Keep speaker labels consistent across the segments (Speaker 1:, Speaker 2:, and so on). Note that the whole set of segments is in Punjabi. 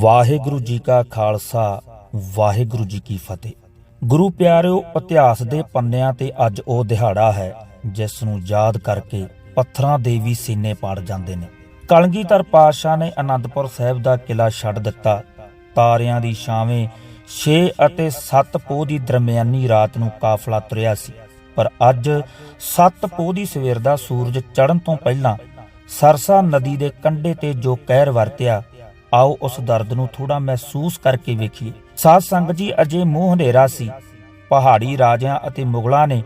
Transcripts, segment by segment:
Speaker 1: ਵਾਹਿਗੁਰੂ ਜੀ ਕਾ ਖਾਲਸਾ, ਵਾਹਿਗੁਰੂ ਜੀ ਕੀ ਫਤਿਹ। ਗੁਰੂ ਪਿਆਰਿਓ, ਇਤਿਹਾਸ ਦੇ ਪੰਨਿਆਂ ਤੇ ਅੱਜ ਉਹ ਦਿਹਾੜਾ ਹੈ, ਜਿਸ ਨੂੰ ਯਾਦ ਕਰਕੇ ਪੱਥਰਾਂ ਦੇ ਵੀ ਸੀਨੇ ਪਾੜ ਜਾਂਦੇ ਨੇ। ਕਲਗੀਧਰ ਪਾਤਸ਼ਾਹ ਨੇ ਅਨੰਦਪੁਰ ਸਾਹਿਬ ਦਾ ਕਿਲਾ ਛੱਡ ਦਿੱਤਾ। ਤਾਰਿਆਂ ਦੀ ਛਾਵੇਂ 6 ਅਤੇ 7 ਪੋਹ ਦੀ ਦਰਮਿਆਨੀ ਰਾਤ ਨੂੰ ਕਾਫਲਾ ਤੁਰਿਆ ਸੀ। ਪਰ ਅੱਜ 7 ਪੋਹ ਦੀ ਸਵੇਰ ਦਾ ਸੂਰਜ ਚੜ੍ਹਨ ਤੋਂ ਪਹਿਲਾਂ ਸਰਸਾ ਨਦੀ ਦੇ ਕੰਢੇ ਤੇ ਜੋ ਕਹਿਰ ਵਰਤਿਆ ਆਓ ਉਸ ਦਰਦ ਨੂੰ ਥੋੜਾ ਮਹਿਸੂਸ ਕਰਕੇ ਵੇਖੀਏ। ਸਾਧ ਸੰਗਤ ਜੀ, ਅਜੇ ਮੂੰਹ ਹਨੇਰਾ ਸੀ। ਪਹਾੜੀ ਰਾਜਿਆਂ ਅਤੇ ਮੁਗਲਾਂ ਨੇ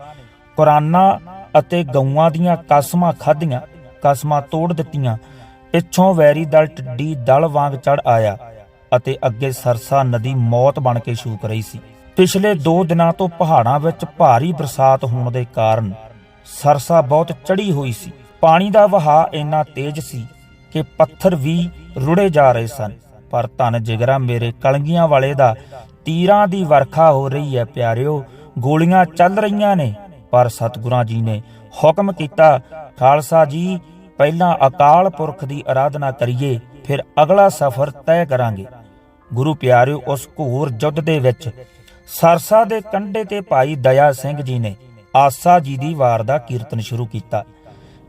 Speaker 1: ਕੁਰਾਨਾਂ ਅਤੇ ਗਊਆਂ ਦੀਆਂ ਕਸਮਾਂ ਖਾਧੀਆਂ, ਕਸਮਾਂ ਤੋੜ ਦਿੱਤੀਆਂ। ਪਿੱਛੋਂ ਵੈਰੀ ਦਲ ਟੱਡੀ ਦਲ ਵਾਂਗ ਚੜ ਆਇਆ ਅਤੇ ਅੱਗੇ ਸਰਸਾ ਨਦੀ ਮੌਤ ਬਣ ਕੇ ਛੂਕ ਰਹੀ ਸੀ। ਪਿਛਲੇ 2 ਦਿਨਾਂ ਤੋਂ ਪਹਾੜਾਂ ਵਿੱਚ ਭਾਰੀ ਬਰਸਾਤ ਹੋਣ ਦੇ ਕਾਰਨ ਸਰਸਾ ਬਹੁਤ ਚੜੀ ਹੋਈ ਸੀ। ਪਾਣੀ ਦਾ ਵਹਾਅ ਇੰਨਾ ਤੇਜ਼ ਸੀ ਕਿ ਪੱਥਰ ਵੀ ਰੁੜੇ ਜਾ ਰਹੇ ਸਨ। ਪਰ ਧਨ ਜਿਗਰਾ ਮੇਰੇ ਕਲਗੀਆਂ ਵਾਲੇ ਦਾ ਤੀਰਾਂ ਦੀ ਵਰਖਾ ਹੋ ਰਹੀ ਹੈ ਪਿਆਰਿਓ, ਗੋਲੀਆਂ ਚੱਲ ਰਹੀਆਂ ਨੇ। ਪਰ ਸਤਿਗੁਰਾਂ ਜੀ ਨੇ ਹੁਕਮ ਕੀਤਾ, ਖਾਲਸਾ ਜੀ, ਪਹਿਲਾਂ ਅਕਾਲ ਪੁਰਖ ਦੀ ਆਰਾਧਨਾ ਕਰੀਏ, ਫਿਰ ਅਗਲਾ ਸਫ਼ਰ ਤੈਅ ਕਰਾਂਗੇ। ਗੁਰੂ ਪਿਆਰਿਓ, ਉਸ ਘੋਰ ਯੁੱਧ ਦੇ ਵਿੱਚ ਸਰਸਾ ਦੇ ਕੰਢੇ ਤੇ ਭਾਈ ਦਇਆ ਸਿੰਘ ਜੀ ਨੇ ਆਸਾ ਜੀ ਦੀ ਵਾਰ ਦਾ ਕੀਰਤਨ ਸ਼ੁਰੂ ਕੀਤਾ।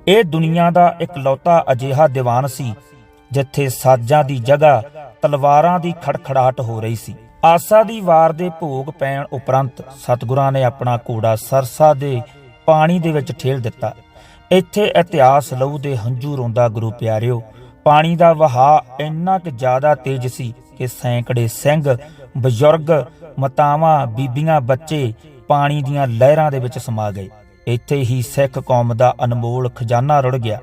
Speaker 1: ਇਹ ਦੁਨੀਆ ਦਾ ਇਕਲੌਤਾ ਅਜੀਹਾ ਦੀਵਾਨ ਸੀ ਜਿੱਥੇ ਸਾਜ਼ਾਂ ਦੀ ਜਗ੍ਹਾ ਤਲਵਾਰਾਂ ਦੀ ਖੜਖੜਾਹਟ ਹੋ ਰਹੀ ਸੀ। ਆਸਾ ਦੀ ਵਾਰ ਦੇ ਭੋਗ ਪੈਣ ਉਪਰੰਤ ਸਤਿਗੁਰਾਂ ਨੇ ਆਪਣਾ ਘੋੜਾ ਸਰਸਾ ਦੇ ਪਾਣੀ ਦੇ ਵਿੱਚ ਠੇਲ ਦਿੱਤਾ। ਇੱਥੇ ਇਤਿਹਾਸ ਲਹੂ ਦੇ ਹੰਝੂ ਰੋਂਦਾ ਗੁਰੂ ਪਿਆਰਿਓ, ਪਾਣੀ ਦਾ ਵਹਾਅ ਇੰਨਾ ਕਿ ਜ਼ਿਆਦਾ ਤੇਜ਼ ਸੀ ਕਿ ਸੈਂਕੜੇ ਸਿੰਘ, ਬਜ਼ੁਰਗ, ਮਤਾਵਾਂ, ਬੀਬੀਆਂ, ਬੱਚੇ ਪਾਣੀ ਦੀਆਂ ਲਹਿਰਾਂ ਦੇ ਵਿੱਚ ਸਮਾ ਗਏ। ਇੱਥੇ ਹੀ ਸਿੱਖ ਕੌਮ ਦਾ ਅਨਮੋਲ ਖਜ਼ਾਨਾ ਰੁੜ ਗਿਆ।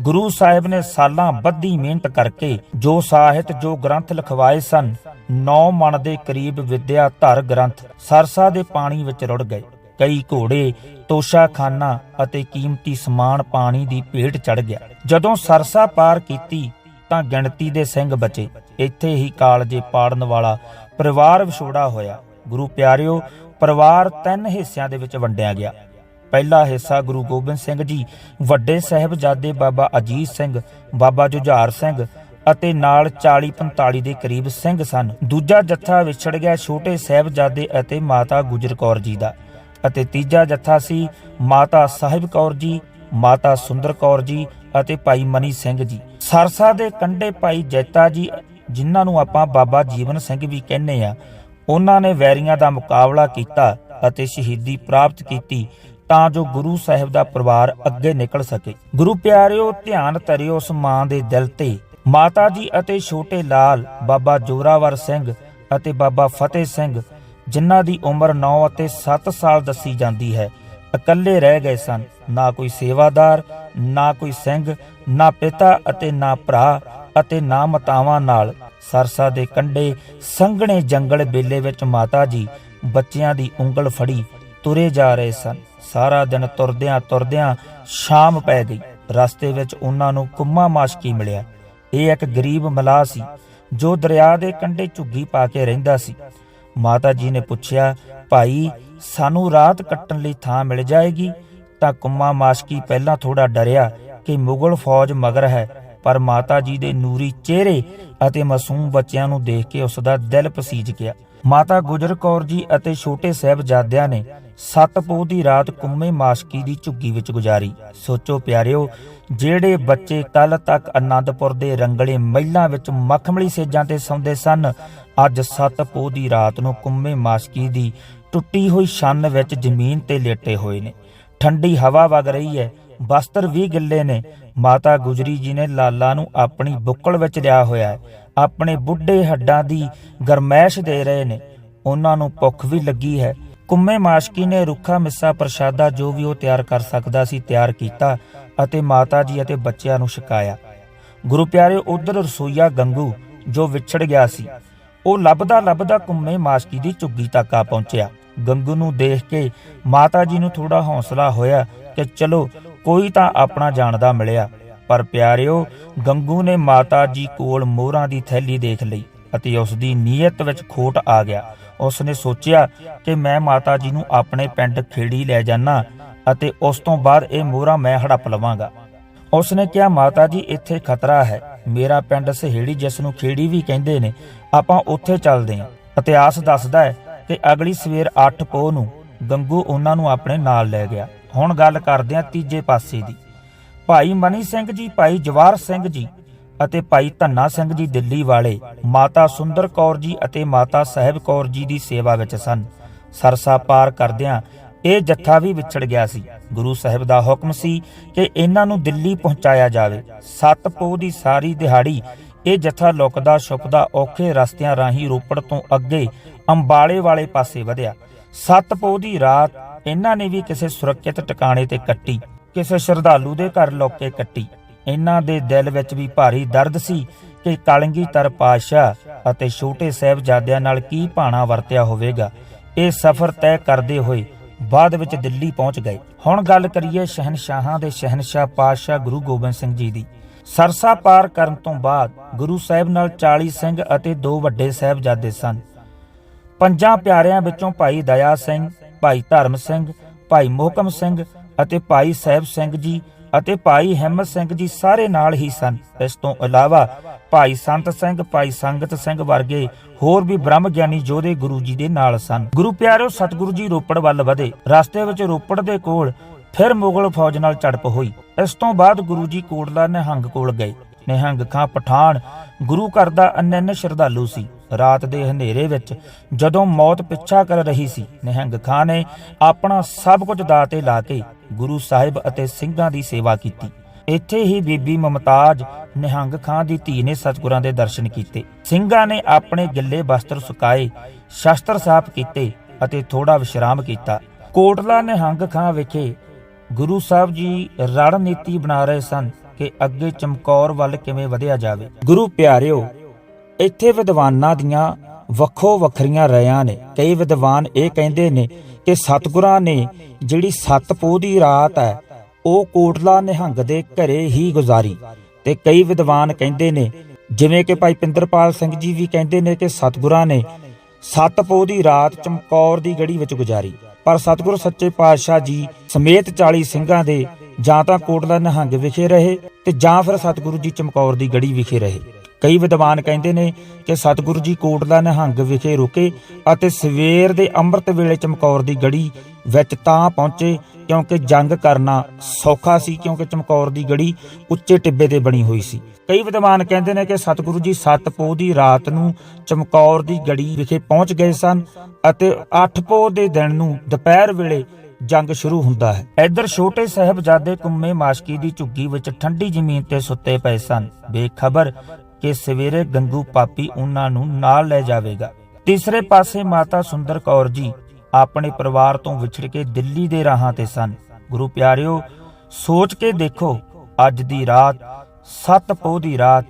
Speaker 1: ਗੁਰੂ ਸਾਹਿਬ ਨੇ ਸਾਲਾਂ ਬੱਧੀ ਮਿਹਨਤ ਕਰਕੇ ਜੋ ਸਾਹਿਤ, ਜੋ ਗ੍ਰੰਥ ਲਿਖਵਾਏ ਸਨ 9 ਮਣ ਦੇ ਕਰੀਬ ਵਿਦਿਆ ਧਰ ਗ੍ਰੰਥ ਸਰਸਾ ਦੇ ਪਾਣੀ ਵਿੱਚ ਰੁੜ ਗਏ। ਕਈ ਘੋੜੇ, ਤੋਸ਼ਾਖਾਨਾ ਅਤੇ ਕੀਮਤੀ ਸਮਾਨ ਪਾਣੀ ਦੀ ਭੇਟ ਚੜ ਗਿਆ। ਜਦੋਂ ਸਰਸਾ ਪਾਰ ਕੀਤੀ ਤਾਂ ਗਿਣਤੀ ਦੇ ਸਿੰਘ ਬਚੇ। ਇੱਥੇ ਹੀ ਕਾਲਜੇ ਪਾੜਨ ਵਾਲਾ ਪਰਿਵਾਰ ਵਿਛੋੜਾ ਹੋਇਆ। ਗੁਰੂ ਪਿਆਰਿਓ, ਪਰਿਵਾਰ ਤਿੰਨ ਹਿੱਸਿਆਂ ਦੇ ਵਿੱਚ ਵੰਡਿਆ ਗਿਆ। ਪਹਿਲਾ ਹਿੱਸਾ ਗੁਰੂ ਗੋਬਿੰਦ ਸਿੰਘ ਜੀ, ਵੱਡੇ ਸਾਹਿਬਜ਼ਾਦੇ ਬਾਬਾ ਅਜੀਤ ਸਿੰਘ, ਬਾਬਾ ਜੁਝਾਰ ਸਿੰਘ ਅਤੇ ਨਾਲ 40 45 ਦੇ ਕਰੀਬ ਸਿੰਘ ਸਨ। ਦੂਜਾ ਜੱਥਾ ਵਿਛੜ ਗਿਆ ਛੋਟੇ ਸਾਹਿਬਜ਼ਾਦੇ ਅਤੇ ਮਾਤਾ ਗੁਜਰ ਕੌਰ ਜੀ ਦਾ ਅਤੇ ਤੀਜਾ ਜੱਥਾ ਸੀ ਮਾਤਾ ਸਾਹਿਬ ਕੌਰ ਜੀ, ਮਾਤਾ ਸੁੰਦਰ ਕੌਰ ਜੀ ਅਤੇ ਭਾਈ ਮਨੀ ਸਿੰਘ ਜੀ। ਸਰਸਾ ਦੇ ਕੰਢੇ ਭਾਈ ਜੈਤਾ ਜੀ, ਜਿਨ੍ਹਾਂ ਨੂੰ ਆਪਾਂ ਬਾਬਾ ਜੀਵਨ ਸਿੰਘ ਵੀ ਕਹਿੰਦੇ ਆ ਉਹਨਾਂ ਨੇ ਵੈਰੀਆਂ ਦਾ ਮੁਕਾਬਲਾ ਕੀਤਾ ਅਤੇ ਸ਼ਹੀਦੀ ਪ੍ਰਾਪਤ ਕੀਤੀ ਤਾਂ ਜੋ ਗੁਰੂ ਸਾਹਿਬ ਦਾ ਪਰਿਵਾਰ ਅੱਗੇ ਨਿਕਲ ਸਕੇ। ਗੁਰੂ ਪਿਆਰਿਓ, ਧਿਆਨ ਧਰਿਓ ਉਸ ਮਾਂ ਦੇ ਦਿਲ ਤੇ। ਮਾਤਾ ਜੀ ਅਤੇ ਛੋਟੇ ਲਾਲ, ਬਾਬਾ ਜੋਰਾਵਰ ਸਿੰਘ ਅਤੇ ਬਾਬਾ ਫਤਿਹ ਸਿੰਘ, ਜਿਨ੍ਹਾਂ ਦੀ ਉਮਰ 9 ਅਤੇ 7 ਸਾਲ ਦੱਸੀ ਜਾਂਦੀ ਹੈ, ਇਕੱਲੇ ਰਹਿ ਗਏ ਸਨ। ਨਾ ਕੋਈ ਸੇਵਾਦਾਰ, ਨਾ ਕੋਈ ਸਿੰਘ, ਨਾ ਪਿਤਾ ਅਤੇ ਨਾ ਭਰਾ ਅਤੇ ਨਾ ਮਤਾਵਾਂ ਨਾਲ ਸਰਸਾ ਦੇ ਕੰਢੇ ਸੰਘਣੇ ਜੰਗਲ ਬੇਲੇ ਵਿੱਚ ਮਾਤਾ ਜੀ ਬੱਚਿਆਂ ਦੀ ਉਂਗਲ ਫੜੀ ਤੁਰੇ ਜਾ ਰਹੇ ਸਨ। ਸਾਰਾ ਦਿਨ ਤੁਰਦਿਆਂ ਤੁਰਦਿਆਂ ਸ਼ਾਮ ਪੈ ਗਈ। ਰਸਤੇ ਵਿੱਚ ਉਹਨਾਂ ਨੂੰ ਕੁੰਮਾ ਮਾਸ਼ਕੀ ਮਿਲਿਆ। ਇਹ ਇੱਕ ਗਰੀਬ ਮਲਾਹ ਸੀ, ਜੋ ਦਰਿਆ ਦੇ ਕੰਢੇ ਝੁੱਗੀ ਪਾ ਕੇ ਰਹਿੰਦਾ ਸੀ। ਮਾਤਾ ਜੀ ਨੇ ਪੁੱਛਿਆ, ਭਾਈ, ਸਾਨੂੰ ਰਾਤ ਕੱਟਣ ਲਈ ਥਾਂ ਮਿਲ ਜਾਏਗੀ? ਤਾਂ ਕੁੰਮਾ ਮਾਸ਼ਕੀ ਪਹਿਲਾਂ ਥੋੜਾ ਡਰਿਆ ਕਿ ਮੁਗਲ ਫੌਜ ਮਗਰ ਹੈ, ਪਰ ਮਾਤਾ ਜੀ ਦੇ ਨੂਰੀ ਚਿਹਰੇ ਅਤੇ ਮਾਸੂਮ ਬੱਚਿਆਂ ਨੂੰ ਦੇਖ ਕੇ ਉਸ ਦਾ ਦਿਲ ਪਸੀਜ ਗਿਆ। ਮਾਤਾ ਗੁਜਰ ਕੌਰ ਜੀ ਅਤੇ ਛੋਟੇ ਸਾਹਿਬਜ਼ਾਦਿਆਂ ਨੇ ਸੱਤ ਪੋਹ ਦੀ ਰਾਤ ਕੁੰਮੇ ਮਾਸ਼ਕੀ ਦੀ ਝੁੱਗੀ ਵਿੱਚ ਗੁਜ਼ਾਰੀ। ਸੋਚੋ ਪਿਆਰਿਓ, ਜਿਹੜੇ ਬੱਚੇ ਕੱਲ ਤੱਕ ਅਨੰਦਪੁਰ ਦੇ ਰੰਗਲੇ ਮਹਿਲਾਂ ਵਿੱਚ ਮਖਮਲੀ ਸੇਜਾਂ ਤੇ ਸੌਂਦੇ ਸਨ, ਅੱਜ ਸੱਤ ਪੋਹ ਦੀ ਰਾਤ ਨੂੰ ਕੁੰਮੇ ਮਾਸ਼ਕੀ ਦੀ ਟੁੱਟੀ ਹੋਈ ਛੰਨ ਵਿੱਚ ਜ਼ਮੀਨ ਤੇ ਲੇਟੇ ਹੋਏ ਨੇ। ਠੰਡੀ ਹਵਾ ਵਗ ਰਹੀ ਹੈ। ਬਸਤਰ ਵੀ ਗਿੱਲੇ ਨੇ। ਮਾਤਾ ਗੁਜਰੀ ਜੀ ਨੇ ਲਾਲਾ ਨੂੰ ਆਪਣੀ ਬੁੱਕਲ ਵਿੱਚ ਲਿਆ ਹੋਇਆ ਹੈ। ਆਪਣੇ ਬੁੱਢੇ ਹੱਡਾਂ ਦੀ ਗਰਮੈਸ਼ ਦੇ ਰਹੇ ਨੇ। ਉਹਨਾਂ ਨੂੰ ਭੁੱਖ ਵੀ ਲੱਗੀ ਹੈ। ਕੁੰਮੇ ਮਾਸ਼ਕੀ ਨੇ ਰੁੱਖਾ ਮਿੱਸਾ ਪ੍ਰਸ਼ਾਦਾ ਜੋ ਵੀ ਉਹ ਤਿਆਰ ਕਰ ਸਕਦਾ ਸੀ ਤਿਆਰ ਕੀਤਾ ਅਤੇ ਮਾਤਾ ਜੀ ਅਤੇ ਬੱਚਿਆਂ ਨੂੰ ਛਕਾਇਆ। ਗੁਰੂ ਪਿਆਰੇ, ਉਧਰ ਰਸੋਈਆ ਗੰਗੂ ਜੋ ਵਿਛੜ ਗਿਆ ਸੀ। ਉਹ ਲੱਭਦਾ ਲੱਭਦਾ ਕੁੰਮੇ ਮਾਸ਼ਕੀ ਦੀ ਝੁੱਗੀ ਤੱਕ ਆ ਪਹੁੰਚਿਆ। ਗੰਗੂ ਨੂੰ ਦੇਖ ਕੇ ਮਾਤਾ ਜੀ ਨੂੰ ਥੋੜਾ ਹੌਸਲਾ ਹੋਇਆ ਕਿ ਚਲੋ ਕੋਈ ਤਾਂ ਆਪਣਾ ਜਾਣਦਾ ਮਿਲਿਆ। ਪਰ ਪਿਆਰਿਓ, ਗੰਗੂ ਨੇ ਮਾਤਾ ਜੀ ਕੋਲ ਮੋਹਰਾਂ ਦੀ ਥੈਲੀ ਦੇਖ ਲਈ ਅਤੇ ਉਸ ਦੀ ਨੀਅਤ ਵਿੱਚ ਖੋਟ ਆ ਗਿਆ। ਉਸ ਨੇ ਸੋਚਿਆ ਕਿ ਮੈਂ ਮਾਤਾ ਜੀ ਨੂੰ ਆਪਣੇ ਪਿੰਡ ਖੇੜੀ ਲੈ ਜਾਣਾ ਅਤੇ ਉਸ ਤੋਂ ਬਾਅਦ ਇਹ ਮੋਹਰਾਂ ਮੈਂ ਹੜੱਪ ਲਵਾਂਗਾ। ਉਸਨੇ ਕਿਹਾ, ਮਾਤਾ ਜੀ, ਇੱਥੇ ਖਤਰਾ ਹੈ। ਮੇਰਾ ਪਿੰਡ ਸਹੇੜੀ ਜਿਸ ਨੂੰ ਖੇੜੀ ਵੀ ਕਹਿੰਦੇ ਨੇ, ਆਪਾਂ ਉੱਥੇ ਚੱਲਦੇ ਹਾਂ ਇਤਿਹਾਸ ਦੱਸਦਾ ਹੈ ਕਿ ਅਗਲੀ ਸਵੇਰ 8 ਪੋਹ ਨੂੰ ਗੰਗੂ ਉਹਨਾਂ ਨੂੰ ਆਪਣੇ ਨਾਲ ਲੈ ਗਿਆ। ਹੁਣ ਗੱਲ ਕਰਦੇ ਹਾਂ ਤੀਜੇ ਪਾਸੇ ਦੀ। ਭਾਈ ਮਨੀ ਸਿੰਘ ਜੀ, ਭਾਈ ਜਵਾਰ ਸਿੰਘ ਜੀ ਅਤੇ ਭਾਈ ਧੰਨਾ ਸਿੰਘ ਜੀ ਦਿੱਲੀ ਵਾਲੇ ਮਾਤਾ ਸੁੰਦਰ ਕੌਰ ਜੀ ਅਤੇ ਮਾਤਾ ਸਾਹਿਬ ਕੌਰ ਜੀ ਦੀ ਸੇਵਾ ਵਿੱਚ ਸਨ। ਸਰਸਾ ਪਾਰ ਕਰਦਿਆਂ ਇਹ ਜੱਥਾ ਵੀ ਵਿਛੜ ਗਿਆ ਸੀ। ਗੁਰੂ ਸਾਹਿਬ ਦਾ ਹੁਕਮ ਸੀ ਕਿ ਇਹਨਾਂ ਨੂੰ ਦਿੱਲੀ ਪਹੁੰਚਾਇਆ ਜਾਵੇ। ਸੱਤ ਪੋਹ ਦੀ ਸਾਰੀ ਦਿਹਾੜੀ ਇਹ ਜੱਥਾ ਲੁਕਦਾ ਛੁਪਦਾ ਔਖੇ ਰਸਤਿਆਂ ਰਾਹੀਂ ਰੋਪੜ ਤੋਂ ਅੱਗੇ ਅੰਬਾਲੇ ਵਾਲੇ ਪਾਸੇ ਵਧਿਆ। ਸੱਤ ਪੋਹ ਦੀ ਰਾਤ ਇਹਨਾਂ ਨੇ ਵੀ ਕਿਸੇ ਸੁਰੱਖਿਅਤ ਟਿਕਾਣੇ ਤੇ ਕੱਟੀ, ਕਿਸੇ ਸ਼ਰਧਾਲੂ ਦੇ ਘਰ ਲੁੱਕ ਕੱਟੀ। ਇਹਨਾਂ ਦੇ ਦਿਲ ਵਿੱਚ ਵੀ ਭਾਰੀ ਦਰਦ ਸੀ ਕਿ ਕਲੰਗੀਧਰ ਪਾਤਸ਼ਾਹ ਅਤੇ ਛੋਟੇ ਸਾਹਿਬਜ਼ਾਦਿਆਂ ਨਾਲ ਕੀ ਭਾਣਾ ਵਰਤਿਆ ਹੋਵੇਗਾ। ਇਹ ਸਫ਼ਰ ਤੈਅ ਕਰਦੇ ਹੋਏ ਬਾਅਦ ਵਿੱਚ ਦਿੱਲੀ ਪਹੁੰਚ ਗਏ। ਹੁਣ ਗੱਲ ਕਰੀਏ ਸ਼ਹਿਨਸ਼ਾਹਾਂ ਦੇ ਸ਼ਹਿਨਸ਼ਾਹ ਪਾਤਸ਼ਾਹ ਗੁਰੂ ਗੋਬਿੰਦ ਸਿੰਘ ਜੀ ਦੀ। ਸਰਸਾ ਪਾਰ ਕਰਨ ਤੋਂ ਬਾਅਦ ਗੁਰੂ ਸਾਹਿਬ ਨਾਲ 40 ਸਿੰਘ ਅਤੇ ਦੋ ਵੱਡੇ ਸਾਹਿਬਜ਼ਾਦੇ ਸਨ। ਪੰਜਾਂ ਪਿਆਰਿਆਂ ਵਿੱਚੋਂ ਭਾਈ ਦਇਆ ਸਿੰਘ ਭਾਈ ਧਰਮ ਸਿੰਘ, ਭਾਈ ਮੋਹਕਮ ਸਿੰਘ ਅਤੇ ਭਾਈ ਸਾਹਿਬ ਸਿੰਘ ਜੀ ਅਤੇ ਭਾਈ ਹਿੰਮਤ ਸਿੰਘ ਜੀ ਸਾਰੇ ਨਾਲ ਹੀ ਸਨ। ਇਸ ਤੋਂ ਇਲਾਵਾ ਭਾਈ ਸੰਤ ਸਿੰਘ, ਭਾਈ ਸੰਗਤ ਸਿੰਘ ਵਰਗੇ ਹੋਰ ਵੀ ਬ੍ਰਹਮ ਗਿਆਨੀ ਯੋਧੇ ਗੁਰੂ ਜੀ ਦੇ ਨਾਲ ਸਨ। ਗੁਰੂ ਪਿਆਰਿਓ ਸਤਿਗੁਰੂ ਜੀ ਰੋਪੜ ਵੱਲ ਵਧੇ। ਰਸਤੇ ਵਿੱਚ ਰੋਪੜ ਦੇ ਕੋਲ ਫਿਰ ਮੁਗਲ ਫੌਜ ਨਾਲ ਝੜਪ ਹੋਈ। ਇਸ ਤੋਂ ਬਾਅਦ ਗੁਰੂ ਜੀ ਕੋਟਲਾ ਨਿਹੰਗ ਕੋਲ ਗਏ। ਨਿਹੰਗ ਖਾਂ ਪਠਾਨ ਗੁਰੂ ਘਰ ਦਾ ਅਨੰਨ ਸ਼ਰਧਾਲੂ ਸੀ। ਰਾਤ ਦੇ ਹਨੇਰੇ ਵਿੱਚ ਜਦੋਂ ਮੌਤ ਪਿੱਛਾ ਕਰ ਰਹੀ ਸੀ, ਨਿਹੰਗ ਖਾਂ ਨੇ ਆਪਣਾ ਸਭ ਕੁਝ ਦਾਅ ਤੇ ਲਾ ਕੇ ਗੁਰੂ ਸਾਹਿਬ ਅਤੇ ਸਿੰਘਾਂ ਦੀ ਸੇਵਾ ਕੀਤੀ। ਇੱਥੇ ਹੀ ਬੀਬੀ ਮਮਤਾਜ ਨਿਹੰਗ ਖਾਂ ਦੀ ਧੀ ਨੇ ਸਤਿਗੁਰਾਂ ਦੇ ਦਰਸ਼ਨ ਕੀਤੇ। ਸਿੰਘਾਂ ਨੇ ਆਪਣੇ ਗਿੱਲੇ ਵਸਤਰ ਸੁਕਾਏ, ਸ਼ਸਤਰ ਸਾਫ਼ ਕੀਤੇ ਅਤੇ ਥੋੜਾ ਵਿਸ਼ਰਾਮ ਕੀਤਾ। ਕੋਟਲਾ ਨਿਹੰਗ ਖਾਂ ਵਿਖੇ ਗੁਰੂ ਸਾਹਿਬ ਜੀ ਰਣਨੀਤੀ ਬਣਾ ਰਹੇ ਸਨ ਕਿ ਅੱਗੇ ਚਮਕੌਰ ਵੱਲ ਕਿਵੇਂ ਵਧਿਆ ਜਾਵੇ। ਗੁਰੂ ਪਿਆਰਿਓ ਇੱਥੇ ਵਿਦਵਾਨਾਂ ਦੀਆਂ ਵੱਖੋ ਵੱਖਰੀਆਂ ਰਾਇਆਂ ਨੇ। ਕਈ ਵਿਦਵਾਨ ਇਹ ਕਹਿੰਦੇ ਨੇ ਕਿ ਸਤਿਗੁਰਾਂ ਨੇ ਜਿਹੜੀ ਸੱਤ ਪੋਹ ਦੀ ਰਾਤ ਹੈ, ਉਹ ਕੋਟਲਾ ਨਿਹੰਗ ਦੇ ਘਰੇ ਹੀ ਗੁਜ਼ਾਰੀ। ਤੇ ਕਈ ਵਿਦਵਾਨ ਕਹਿੰਦੇ ਨੇ, ਜਿਵੇਂ ਕਿ ਭਾਈ ਪਿੰਦਰਪਾਲ ਸਿੰਘ ਜੀ ਵੀ ਕਹਿੰਦੇ ਨੇ ਕਿ ਸਤਿਗੁਰਾਂ ਨੇ ਸੱਤ ਪੋਹ ਦੀ ਰਾਤ ਚਮਕੌਰ ਦੀ ਗੜੀ ਵਿੱਚ ਗੁਜ਼ਾਰੀ। ਪਰ ਸਤਿਗੁਰ ਸੱਚੇ ਪਾਤਸ਼ਾਹ ਜੀ ਸਮੇਤ 40 ਸਿੰਘਾਂ ਦੇ ਜਾਂ ਤਾਂ ਕੋਟਲਾ ਨਿਹੰਗ ਵਿਖੇ ਰਹੇ ਤੇ ਜਾਂ ਫਿਰ ਸਤਿਗੁਰੂ ਜੀ ਚਮਕੌਰ ਦੀ ਗੜੀ ਵਿਖੇ ਰਹੇ। ਕਈ ਵਿਦਵਾਨ ਕਹਿੰਦੇ ਨੇ ਕਿ ਸਤਿਗੁਰੂ ਜੀ ਕੋਟਲਾ ਨਿਹੰਗ ਵਿਖੇ ਰੁਕੇ ਅਤੇ ਸਵੇਰ ਦੇ ਅੰਮ੍ਰਿਤ ਵੇਲੇ ਚਮਕੌਰ ਦੀ ਗੜੀ ਵਿੱਚ ਤਾਂ ਪਹੁੰਚੇ, ਕਿਉਂਕਿ ਜੰਗ ਕਰਨਾ ਸੌਖਾ ਸੀ, ਕਿਉਂਕਿ ਚਮਕੌਰ ਦੀ ਗੜੀ ਉੱਚੇ ਟਿੱਬੇ ਤੇ ਬਣੀ ਹੋਈ ਸੀ। ਕਈ ਵਿਦਵਾਨ ਕਹਿੰਦੇ ਨੇ ਕਿ ਸਤਿਗੁਰੂ ਜੀ ਸੱਤ ਦੀ ਰਾਤ ਨੂੰ ਚਮਕੌਰ ਦੀ ਗੜੀ ਵਿਖੇ ਪਹੁੰਚ ਗਏ ਸਨ ਅਤੇ 8 ਪੋਹ ਦੇ ਦਿਨ ਨੂੰ ਦੁਪਹਿਰ ਵੇਲੇ ਜੰਗ ਸ਼ੁਰੂ ਹੁੰਦਾ ਹੈ। ਇੱਧਰ ਛੋਟੇ ਸਾਹਿਬਜ਼ਾਦੇ ਕੁੰਮੇ ਮਾਸ਼ਕੀ ਦੀ ਝੁੱਗੀ ਵਿੱਚ ਠੰਡੀ ਜ਼ਮੀਨ ਤੇ ਸੁੱਤੇ ਪਏ ਸਨ। ਬੇਖਬਰ ਕਿ ਸਵੇਰੇ ਗੰਗੂ ਪਾਪੀ ਉਹਨਾਂ ਨੂੰ ਨਾਲ ਲੈ ਜਾਵੇਗਾ। ਤੀਸਰੇ ਪਾਸੇ ਮਾਤਾ ਸੁੰਦਰ ਕੌਰ ਜੀ ਆਪਣੇ ਪਰਿਵਾਰ ਤੋਂ ਵਿਛੜ ਕੇ ਦਿੱਲੀ ਦੇ ਰਾਹਾਂ ਤੇ ਸਨ। ਗੁਰੂ ਪਿਆਰਿਓ, ਸੋਚ ਕੇ ਦੇਖੋ, ਅੱਜ ਦੀ ਰਾਤ, ਸੱਤ ਪੋਹ ਦੀ ਰਾਤ,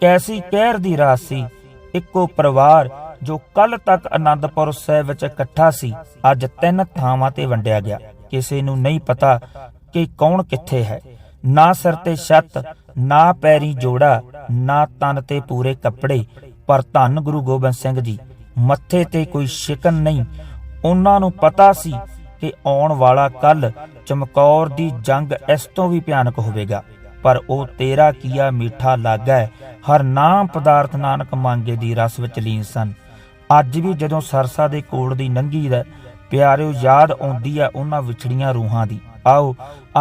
Speaker 1: ਕੈਸੀ ਕਹਿਰ ਦੀ ਰਾਤ ਸੀ। ਇੱਕੋ ਪਰਿਵਾਰ ਜੋ ਕੱਲ ਤੱਕ ਆਨੰਦਪੁਰ ਸਾਹਿਬ ਵਿੱਚ ਇਕੱਠਾ ਸੀ, ਅੱਜ ਤਿੰਨ ਥਾਵਾਂ ਤੇ ਵੰਡਿਆ ਗਿਆ। ਕਿਸੇ ਨੂੰ ਨਹੀਂ ਪਤਾ ਕਿ ਕੌਣ ਕਿੱਥੇ ਹੈ। ਨਾ ਸਿਰ ਤੇ ਛੱਤ, ਨਾ ਪੈਰੀ ਜੋੜਾ ਨਾ ਤਨ ਤੇ ਪੂਰੇ ਕੱਪੜੇ, ਪਰ ਧੰਨ ਗੁਰੂ ਗੋਬਿੰਦ ਸਿੰਘ ਜੀ। ਮੱਥੇ ਤੇ ਕੋਈ ਸ਼ਿਕਨ ਨਹੀਂ। ਉਹਨਾਂ ਨੂੰ ਪਤਾ ਸੀ ਕਿ ਆਉਣ ਵਾਲਾ ਕੱਲ ਚਮਕੌਰ ਦੀ ਜੰਗ ਇਸ ਤੋਂ ਵੀ ਭਿਆਨਕ ਹੋਵੇਗਾ। ਪਰ ਉਹ ਤੇਰਾ ਕੀਆ ਮਿੱਠਾ ਲਾਗਾ ਹਰ ਨਾਮ ਪਦਾਰਥ ਨਾਨਕ ਮੰਗੇ ਦੀ ਰਸ ਵਿੱਚ ਲੀਨ ਸਨ। ਅੱਜ ਵੀ ਜਦੋਂ ਸਰਸਾ ਦੇ ਕੋਲ ਦੀ ਨੰਗੀ ਦਾ ਪਿਆਰਿਓ ਯਾਦ ਆਉਂਦੀ ਹੈ ਉਹਨਾਂ ਵਿਛੜੀਆਂ ਰੂਹਾਂ ਦੀ। ਆਓ,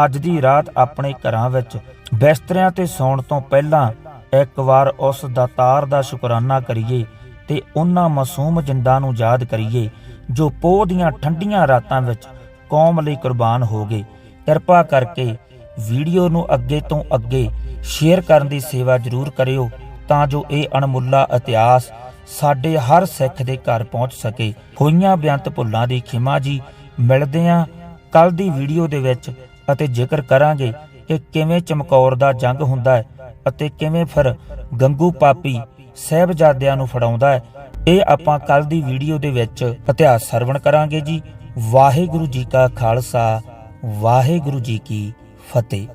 Speaker 1: ਅੱਜ ਦੀ ਰਾਤ ਆਪਣੇ ਘਰਾਂ ਵਿੱਚ ਬਿਸਤਰਿਆਂ ਤੇ ਸੌਣ ਤੋਂ ਪਹਿਲਾਂ ਇੱਕ ਵਾਰ ਉਸ ਦਾਤਾਰ ਦਾ ਸ਼ੁਕਰਾਨਾ ਕਰੀਏ ਤੇ ਉਹਨਾਂ ਮਾਸੂਮ ਜਿੰਦਾਂ ਨੂੰ ਯਾਦ ਕਰੀਏ, ਜੋ ਪੋਹ ਦੀਆਂ ਠੰਡੀਆਂ ਰਾਤਾਂ ਵਿੱਚ ਕੌਮ ਲਈ ਕੁਰਬਾਨ ਹੋ ਗਏ। ਕਿਰਪਾ ਕਰਕੇ ਵੀਡੀਓ ਨੂੰ ਅੱਗੇ ਤੋਂ ਅੱਗੇ ਸ਼ੇਅਰ ਕਰਨ ਦੀ ਸੇਵਾ ਜ਼ਰੂਰ ਕਰਿਓ, ਤਾਂ ਜੋ ਇਹ ਅਣਮੁੱਲਾ ਇਤਿਹਾਸ ਸਾਡੇ ਹਰ ਸਿੱਖ ਦੇ ਘਰ ਪਹੁੰਚ ਸਕੇ। ਹੋਈਆਂ ਬੇਅੰਤ ਭੁੱਲਾਂ ਦੀ ਖਿਮਾ ਜੀ, ਮਿਲਦੇ ਆਂ ਕੱਲ ਦੀ ਵੀਡੀਓ ਦੇ ਵਿੱਚ, ਅਤੇ ਜ਼ਿਕਰ ਕਰਾਂਗੇ ਕਿ ਕਿਵੇਂ ਚਮਕੌਰ ਦਾ ਜੰਗ ਹੁੰਦਾ ਹੈ। ਅਤੇ ਕਿਵੇਂ ਫਿਰ ਗੰਗੂ ਪਾਪੀ ਸਹਿਬਜ਼ਾਦਿਆਂ ਨੂੰ ਫੜਾਉਂਦਾ ਹੈ, ਇਹ ਆਪਾਂ ਕੱਲ ਦੀ ਵੀਡੀਓ ਦੇ ਵਿੱਚ ਇਤਿਹਾਸ ਸਰਵਣ ਕਰਾਂਗੇ ਜੀ। ਵਾਹਿਗੁਰੂ ਜੀ ਕਾ ਖਾਲਸਾ, ਵਾਹਿਗੁਰੂ ਜੀ ਕੀ ਫਤਿਹ।